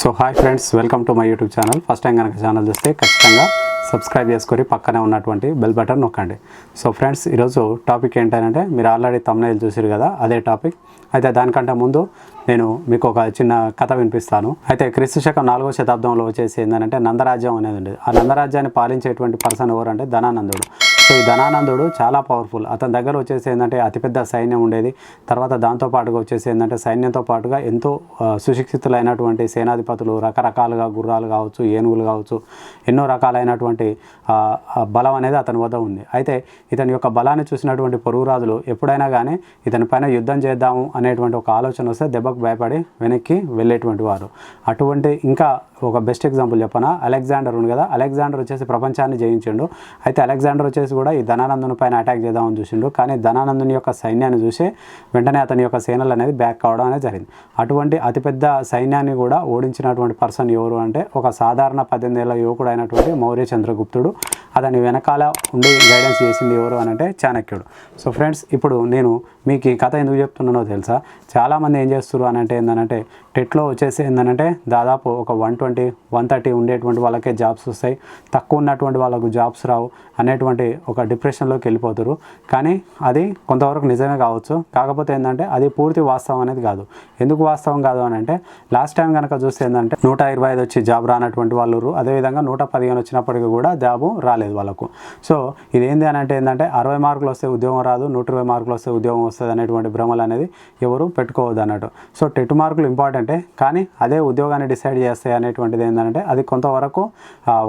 So hi friends welcome to my YouTube channel. First time కనుక channel చూస్తే ఖచ్చితంగా subscribe చేసుకొని పక్కనే ఉన్నటువంటి బెల్ బటన్ నొక్కండి. సో ఫ్రెండ్స్ ఈరోజు టాపిక్ ఏంటంటే మీరు ఆల్రెడీ తమ్నైల్ చూసారు కదా అదే టాపిక్. అయితే దానికంటే ముందు నేను మీకు ఒక చిన్న కథ వినిపిస్తాను. అయితే క్రీస్తు శకం నాలుగో శతాబ్దంలో వచ్చేసి ఏంటంటే నందరాజ్యం అనేది ఉండేది. ఆ నందరాజ్యాన్ని పాలించేటువంటి పర్సన్ ఎవరంటే ధనానందుడు. సో ఈ ధనానందుడు చాలా పవర్ఫుల్ అతని దగ్గర వచ్చేసి ఏంటంటే అతిపెద్ద సైన్యం ఉండేది. తర్వాత దాంతో పాటుగా వచ్చేసి ఏంటంటే సైన్యంతో పాటుగా ఎంతో సుశిక్షితులైనటువంటి సేనాధిపతులు రకరకాలుగా గుర్రాలు కావచ్చు ఏనుగులు కావచ్చు ఎన్నో రకాలైనటువంటి బలం అనేది అతని వద్ద ఉంది. అయితే ఇతని యొక్క బలాన్ని చూసినటువంటి పొరుగు రాజులు ఎప్పుడైనా కానీ ఇతని పైన యుద్ధం చేద్దాము అనేటువంటి ఒక ఆలోచన వస్తే దెబ్బకు భయపడి వెనక్కి వెళ్ళేటువంటి వారు. అటువంటి ఇంకా ఒక బెస్ట్ ఎగ్జాంపుల్ చెప్పనా? అలెగ్జాండర్ ఉంది కదా? అలెగ్జాండర్ వచ్చేసి ప్రపంచాన్ని జయించిండు. అయితే అలెగ్జాండర్ వచ్చేసి కూడా ఈ ధనానందుని పైన అటాక్ చేద్దామని చూసిండు కానీ ధనానందుని యొక్క సైన్యాన్ని చూసి వెంటనే అతని యొక్క సేనలు అనేది బ్యాక్ కావడం అనేది జరిగింది. అటువంటి అతిపెద్ద సైన్యాన్ని కూడా ఓడించినటువంటి పర్సన్ ఎవరు అంటే ఒక సాధారణ పద్దెనిమిది ఏళ్ళ యువకుడు అయినటువంటి మౌర్య చంద్రగుప్తుడు. అతని వెనకాల ఉండి గైడెన్స్ చేసింది ఎవరు అని అంటే చాణక్యుడు. సో ఫ్రెండ్స్ ఇప్పుడు నేను మీకు ఈ కథ ఎందుకు చెప్తున్నానో తెలుసా? చాలామంది ఏం చేస్తారు అని అంటే ఏంటంటే టెట్లో వచ్చేసి ఏంటంటే దాదాపు ఒక వన్ ట్వంటీ వన్ థర్టీ ఉండేటువంటి వాళ్ళకే జాబ్స్ వస్తాయి. తక్కువ ఉన్నటువంటి వాళ్ళకు జాబ్స్ రావు అనేటువంటి ఒక డిప్రెషన్లోకి వెళ్ళిపోతారు. కానీ అది కొంతవరకు నిజమే కావచ్చు. కాకపోతే ఏంటంటే అది పూర్తి వాస్తవం అనేది కాదు. ఎందుకు వాస్తవం కాదు అని అంటే లాస్ట్ టైం కనుక చూస్తే ఏంటంటే నూట ఇరవై ఐదు వచ్చి జాబ్ రానటువంటి వాళ్ళు అదేవిధంగా నూట పదిహేను వచ్చినప్పటికీ కూడా జాబు రాలేదు వాళ్ళకు. సో ఇది ఏంది అని అంటే ఏంటంటే అరవై మార్కులు వస్తే ఉద్యోగం రాదు నూట ఇరవై మార్కులు వస్తే ఉద్యోగం వస్తుంది అనేటువంటి భ్రమలు అనేది ఎవరు పెట్టుకోవద్దు అన్నట్టు. సో టెట్ మార్కులు ఇంపార్టెంటే కానీ అదే ఉద్యోగాన్ని డిసైడ్ చేస్తాయి అనేటువంటిది ఏంటంటే అది కొంతవరకు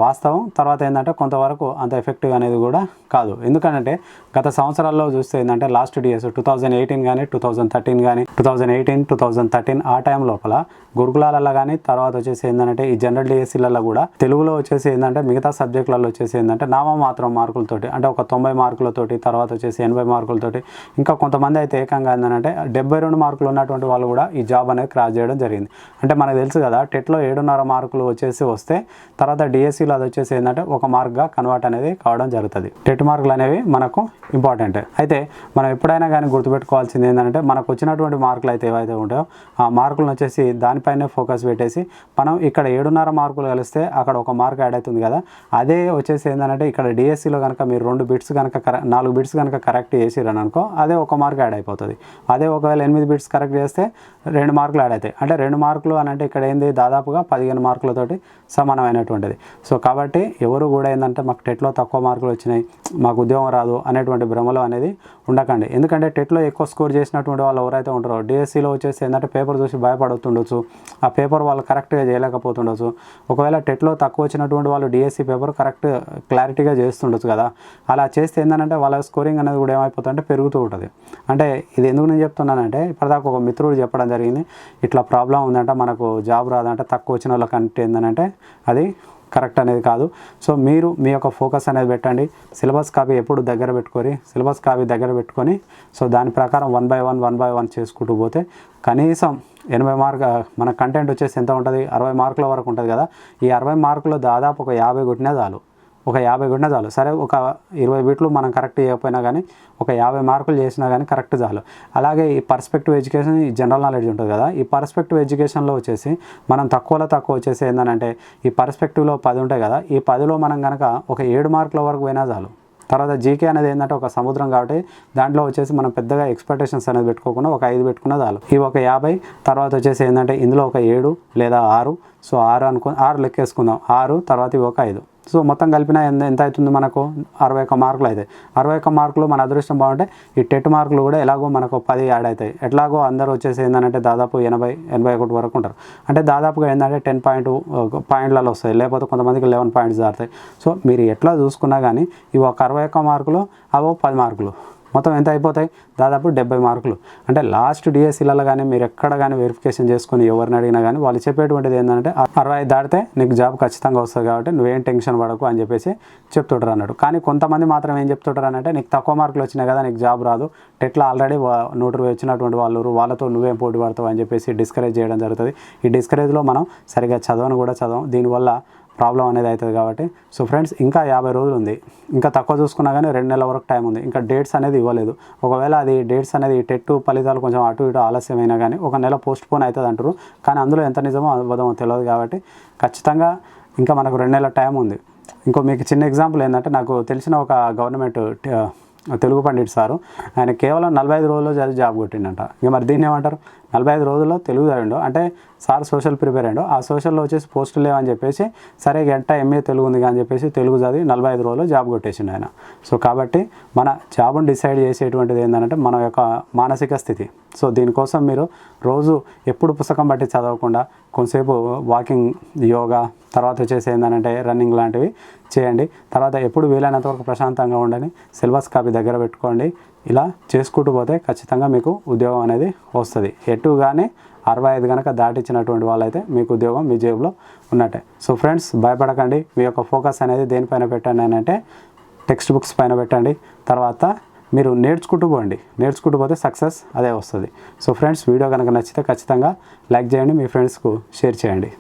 వాస్తవం. తర్వాత ఏంటంటే కొంతవరకు అంత ఎఫెక్టివ్ అనేది కూడా కాదు. ఎందుకంటే గత సంవత్సరాల్లో చూస్తే ఏంటంటే last DS two thousand eighteen కానీ టూ థౌజండ్ థర్టీన్ కానీ two thousand eighteen two thousand thirteen ఆ టైం లోపల గురుకులాలలో కానీ తర్వాత వచ్చేసి ఏంటంటే ఈ జనరల్ డిఎస్సీలలో కూడా తెలుగులో వచ్చేసి ఏంటంటే మిగతా సబ్జెక్టులలో వచ్చేసి ఏంటంటే నామమాత్రం మార్కులతోటి అంటే ఒక తొంభై మార్కులతోటి తర్వాత వచ్చేసి ఎనభై మార్కులతోటి ఇంకా కొంతమంది అయితే ఏకంగా ఏంటంటే డెబ్బై రెండు మార్కులు ఉన్నటువంటి వాళ్ళు కూడా ఈ జాబ్ అనేది క్రాస్ చేయడం జరిగింది. అంటే మనకు తెలుసు కదా టెట్లో ఏడున్నర మార్కులు వచ్చేసి వస్తే తర్వాత డిఎస్సీలో అది వచ్చేసి ఏంటంటే ఒక మార్క్గా కన్వర్ట్ అనేది కావడం జరుగుతుంది. టెట్ మార్కులు అనేవి మనకు ఇంపార్టెంట్. అయితే మనం ఎప్పుడైనా కానీ గుర్తుపెట్టుకోవాల్సింది ఏంటంటే మనకు వచ్చినటువంటి మార్కులు అయితే ఏవైతే ఉంటాయో ఆ మార్కులను వచ్చేసి దానిపైనే ఫోకస్ పెట్టేసి మనం ఇక్కడ ఏడున్నర మార్కులు కలిస్తే అక్కడ ఒక మార్క్ యాడ్ అవుతుంది కదా. అదే వచ్చేసి ఏంటంటే ఇక్కడ డిఎస్సిలో కనుక మీరు రెండు బిట్స్ కనుక నాలుగు బిట్స్ కనుక కరెక్ట్ చేసిరని అనుకో అదే ఒక మార్క్ యాడ్ అయిపోతుంది. అదే ఒకవేళ ఎనిమిది బిట్స్ కరెక్ట్ చేస్తే రెండు మార్కులు యాడ్ అవుతాయి. అంటే రెండు మార్కులు అని అంటే ఇక్కడ ఏంది? దాదాపుగా పదిహేను మార్కులతోటి సమానమైనటువంటిది. సో కాబట్టి ఎవరు కూడా ఏంటంటే మాకు టెట్లో తక్కువ మార్కులు వచ్చినాయి. మాకు ఉద్యోగం రాదు అనేటువంటి భ్రమలో అనేది ఉండకండి. ఎందుకంటే టెట్లో ఎక్కువ స్కోర్ చేసినటువంటి వాళ్ళు ఎవరైతే ఉంటారో డిఎస్సిలో వచ్చేసి ఏంటంటే పేపర్ చూసి భయపడుతుండొచ్చు ఆ పేపర్ వాళ్ళు కరెక్ట్గా చేయలేకపోతుండొచ్చు. ఒకవేళ టెట్లో తక్కువ వచ్చినటువంటి వాళ్ళు డిఎస్సి పేపర్ కరెక్ట్ క్లారిటీగా చేస్తుండొచ్చు కదా. అలా చేస్తే ఏంటంటే వాళ్ళ స్కోరింగ్ అనేది కూడా ఏమైపోతుందంటే పెరుగుతూ ఉంటుంది. అంటే ఇది ఎందుకు నేను చెప్తున్నానంటే ఇప్పటిదాకా ఒక మిత్రుడు చెప్పడం జరిగింది ఇట్లా ప్రాబ్లం ఉందంటే మనకు జాబ్ రాదంటే తక్కువ వచ్చిన వాళ్ళకంటే ఏంటంటే అది కరెక్ట్ అనేది కాదు. సో మీరు మీ యొక్క ఫోకస్ అనేది పెట్టండి. సిలబస్ కాపీ ఎప్పుడు దగ్గర పెట్టుకొని సిలబస్ కాపీ దగ్గర పెట్టుకొని సో దాని ప్రకారం one by one one by one చేసుకుంటూ పోతే కనీసం ఎనభై మార్క్ మన కంటెంట్ వచ్చేసి ఎంత ఉంటుంది? అరవై మార్కుల వరకు ఉంటుంది కదా. ఈ అరవై మార్కులు దాదాపు ఒక యాభై కొట్టినా చాలు. ఒక యాభై కొట్టినా చాలు. సరే ఒక ఇరవై బిట్లు మనం కరెక్ట్ చేయకపోయినా కానీ ఒక యాభై మార్కులు చేసినా కానీ కరెక్ట్ చాలు. అలాగే ఈ పర్స్పెక్టివ్ ఎడ్యుకేషన్ ఈ జనరల్ నాలెడ్జ్ ఉంటుంది కదా ఈ పర్స్పెక్టివ్ ఎడ్యుకేషన్లో వచ్చేసి మనం తక్కువలో తక్కువ వచ్చేసి ఏంటంటే ఈ పర్స్పెక్టివ్లో పది ఉంటాయి కదా ఈ పదిలో మనం కనుక ఒక ఏడు మార్కుల వరకు పోయినా చాలు. తర్వాత జీకే అనేది ఏంటంటే ఒక సముద్రం కాబట్టి దాంట్లో వచ్చేసి మనం పెద్దగా ఎక్స్పెక్టేషన్స్ అనేది పెట్టుకోకుండా ఒక ఐదు పెట్టుకున్న చాలు. ఈ ఒక యాభై తర్వాత వచ్చేసి ఏంటంటే ఇందులో ఒక ఏడు లేదా ఆరు. సో ఆరు అనుకు ఆరు లెక్కేసుకుందాం. ఆరు తర్వాత ఇవి ఒక ఐదు. సో మొత్తం కలిపిన ఎంత ఎంత అవుతుంది మనకు? అరవై ఒక్క మార్కులు అవుతాయి అరవై ఒక్క మార్కులు మన అదృష్టం బాగుంటే ఈ టెట్ మార్కులు కూడా ఎలాగో మనకు పది యాడ్ అవుతాయి. ఎట్లాగో అందరూ వచ్చేసి ఏంటంటే దాదాపు ఎనభై ఎనభై ఒకటి వరకు ఉంటారు. అంటే దాదాపుగా ఏంటంటే టెన్ పాయింట్ పాయింట్లలో వస్తాయి. లేకపోతే కొంతమందికి లెవెన్ పాయింట్స్ దాడతాయి సో మీరు ఎట్లా చూసుకున్నా కానీ ఇవి ఒక అరవై ఒక్క మార్కులు అవో పది మార్కులు. మొత్తం ఎంత అయిపోతాయి? దాదాపు డెబ్బై మార్కులు. అంటే లాస్ట్ డిఎస్సీలలో కానీ మీరు ఎక్కడ కానీ వెరిఫికేషన్ చేసుకుని ఎవరిని అడిగినా కానీ వాళ్ళు చెప్పేటువంటిది ఏంటంటే అరవై దాటితే నీకు జాబ్ ఖచ్చితంగా వస్తుంది కాబట్టి నువ్వేం టెన్షన్ పడకు అని చెప్పేసి చెప్తుంటారు అన్నాడు కానీ కొంతమంది మాత్రం ఏం చెప్తుంటారు అంటే నీకు తక్కువ మార్కులు వచ్చినాయి కదా నీకు జాబ్ రాదు. టెట్లో ఆల్రెడీ నూట వచ్చినటువంటి వాళ్ళు వాళ్ళతో నువ్వేం పోటీ పడతావు అని చెప్పేసి డిస్కరేజ్ చేయడం జరుగుతుంది. ఈ డిస్కరేజ్లో మనం సరిగా చదవను కూడా చదవం. దీనివల్ల ప్రాబ్లం అనేది అవుతుంది కాబట్టి. సో ఫ్రెండ్స్ ఇంకా యాభై రోజులు ఉంది. ఇంకా తక్కువ చూసుకున్నా కానీ రెండు నెలల వరకు టైం ఉంది. ఇంకా డేట్స్ అనేది ఇవ్వలేదు. ఒకవేళ అది డేట్స్ అనేది టెట్ ఫలితాలు కొంచెం అటు ఇటు ఆలస్యమైనా కానీ ఒక నెల పోస్ట్ పోన్ అవుతుంది అంటారు. కానీ అందులో ఎంత నిజమో అబద్ధమో తెలియదు కాబట్టి ఖచ్చితంగా ఇంకా మనకు రెండు నెలల టైం ఉంది. ఇంకో మీకు చిన్న ఎగ్జాంపుల్ ఏంటంటే నాకు తెలిసిన ఒక గవర్నమెంట్ తెలుగు పండిట్ సారు. ఆయన కేవలం నలభై ఐదు రోజుల్లో చదివి జాబ్ కొట్టిండంట. ఇక మరి దీన్ని ఏమంటారు? నలభై ఐదు రోజుల్లో తెలుగు చదివిండు. అంటే సార్ సోషల్ ప్రిపేర్ అయ్యిండు. ఆ సోషల్లో వచ్చేసి పోస్టులు లేవని చెప్పేసి సరే గంట ఎంఏ తెలుగు ఉంది అని చెప్పేసి తెలుగు చదివి నలభై ఐదు రోజుల్లో జాబ్ కొట్టేసిండు ఆయన. సో కాబట్టి మన జాబ్ని డిసైడ్ చేసేటువంటిది ఏంటంటే మన యొక్క మానసిక స్థితి. సో దీనికోసం మీరు రోజు ఎప్పుడు పుస్తకం బట్టి చదవకుండా కొంతసేపు వాకింగ్ యోగా తర్వాత వచ్చేసి ఏంటంటే రన్నింగ్ లాంటివి చేయండి. తర్వాత ఎప్పుడు వీలైనంత వరకు ప్రశాంతంగా ఉండని సిలబస్ కాపీ దగ్గర పెట్టుకోండి. ఇలా చేసుకుంటూ పోతే ఖచ్చితంగా మీకు ఉద్యోగం అనేది వస్తుంది. ఎటు కానీ అరవై ఐదు కనుక దాటించినటువంటి వాళ్ళైతే మీకు ఉద్యోగం మీ జేబులో ఉన్నట్టే. సో ఫ్రెండ్స్ భయపడకండి. మీ యొక్క ఫోకస్ అనేది దేనిపైన పెట్టండి అని అంటే టెక్స్ట్ బుక్స్ పైన పెట్టండి. తర్వాత మీరు నేర్చుకుంటూ పోండి. నేర్చుకుంటూ పోతే సక్సెస్ అదే వస్తుంది. సో ఫ్రెండ్స్ వీడియో కనుక నచ్చితే ఖచ్చితంగా లైక్ చేయండి మీ ఫ్రెండ్స్కు షేర్ చేయండి.